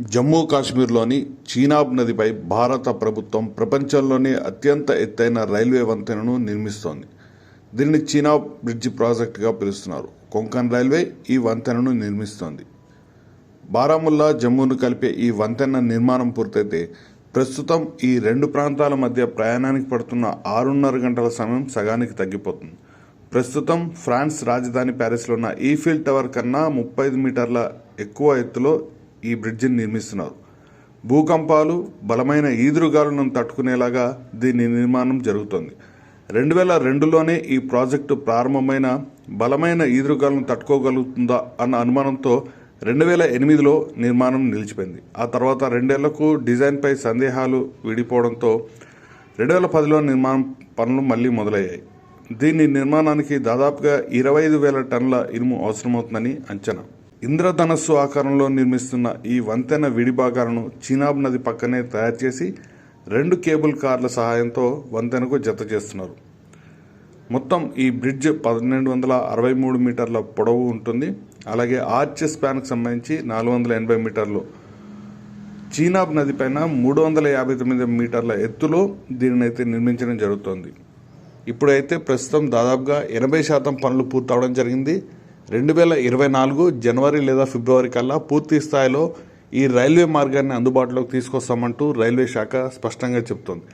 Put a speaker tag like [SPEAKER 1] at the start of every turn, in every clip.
[SPEAKER 1] జమ్మూ కాశ్మీర్లోని చీనాబ్ నదిపై భారత ప్రభుత్వం ప్రపంచంలోనే అత్యంత ఎత్తైన రైల్వే వంతెనను నిర్మిస్తోంది. దీనిని చీనాబ్ బ్రిడ్జి ప్రాజెక్టుగా పిలుస్తున్నారు. కొంకన్ రైల్వే ఈ వంతెనను నిర్మిస్తోంది. బారాముల్లా జమ్మూను కలిపే ఈ వంతెన నిర్మాణం పూర్తయితే ప్రస్తుతం ఈ రెండు ప్రాంతాల మధ్య ప్రయాణానికి పడుతున్న ఆరున్నర గంటల సమయం సగానికి తగ్గిపోతుంది. ప్రస్తుతం ఫ్రాన్స్ రాజధాని ప్యారిస్లో ఉన్న ఈఫిల్ టవర్ కన్నా ముప్పై మీటర్ల ఎక్కువ ఎత్తులో ఈ బ్రిడ్జిని నిర్మిస్తున్నారు. భూకంపాలు బలమైన ఈదురుగాలను తట్టుకునేలాగా దీని నిర్మాణం జరుగుతోంది. రెండు వేల రెండులోనే ఈ ప్రాజెక్టు ప్రారంభమైన బలమైన ఈదురుగాలను తట్టుకోగలుగుతుందా అన్న అనుమానంతో రెండు వేల ఎనిమిదిలో నిర్మాణం నిలిచిపోయింది. ఆ తర్వాత రెండేళ్ళకు డిజైన్పై సందేహాలు విడిపోవడంతో రెండు వేల పదిలో నిర్మాణం పనులు మళ్ళీ మొదలయ్యాయి. దీని నిర్మాణానికి దాదాపుగా ఇరవై ఐదు వేల టన్నుల ఇనుము అవసరమవుతుందని అంచనా. ఇంద్రధనస్సు ఆకారంలో నిర్మిస్తున్న ఈ వంతెన విడిభాగాలను చీనాబ్ నది పక్కనే తయారు చేసి రెండు కేబుల్ కార్ల సహాయంతో వంతెనకు జత చేస్తున్నారు. మొత్తం ఈ బ్రిడ్జ్ పన్నెండు వందల అరవై మూడు మీటర్ల పొడవు ఉంటుంది. అలాగే ఆర్చ్ స్పాన్కి సంబంధించి నాలుగు వందల ఎనభై మీటర్లు. చీనాబ్ నది పైన మూడు వందల యాభై తొమ్మిది మీటర్ల ఎత్తులో దీనిని అయితే నిర్మించడం జరుగుతోంది. ఇప్పుడైతే ప్రస్తుతం దాదాపుగా ఎనభై శాతం పనులు పూర్తవడం జరిగింది. రెండు వేల ఇరవై నాలుగు జనవరి లేదా ఫిబ్రవరి కల్లా పూర్తి స్థాయిలో ఈ రైల్వే మార్గాన్ని అందుబాటులోకి తీసుకొస్తామంటూ రైల్వే శాఖ స్పష్టంగా చెప్తోంది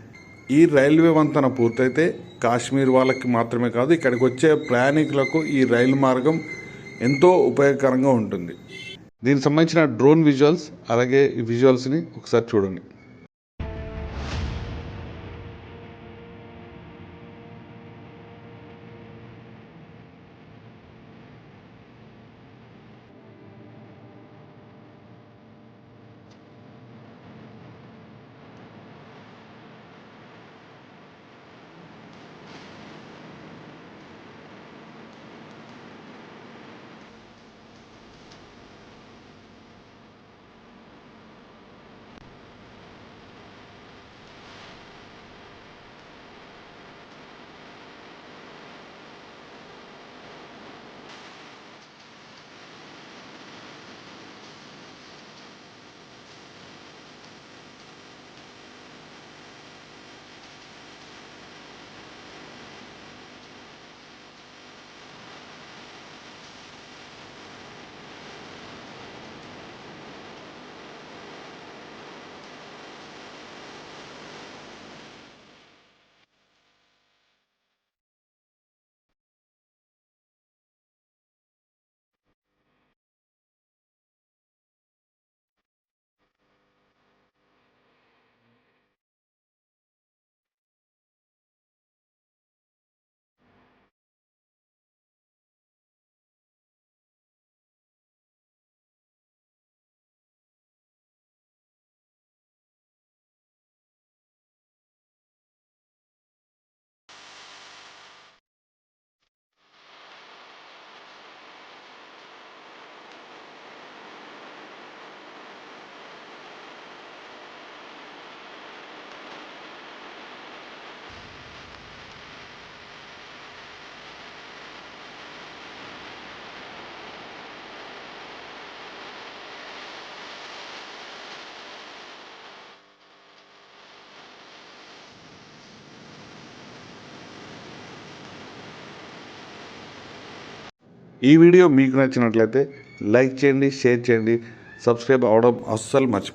[SPEAKER 1] ఈ రైల్వే వంతెన పూర్తయితే కాశ్మీర్ వాళ్ళకి మాత్రమే కాదు ఇక్కడికి వచ్చే ప్రయాణికులకు ఈ రైలు మార్గం ఎంతో ఉపయోగకరంగా ఉంటుంది. దీనికి సంబంధించిన డ్రోన్ విజువల్స్ అలాగే ఈ విజువల్స్ని ఒకసారి చూడండి. ఈ వీడియో మీకు నచ్చినట్లయితే లైక్ చేయండి షేర్ చేయండి సబ్స్క్రైబ్ అవ్వడం అస్సలు మర్చిపో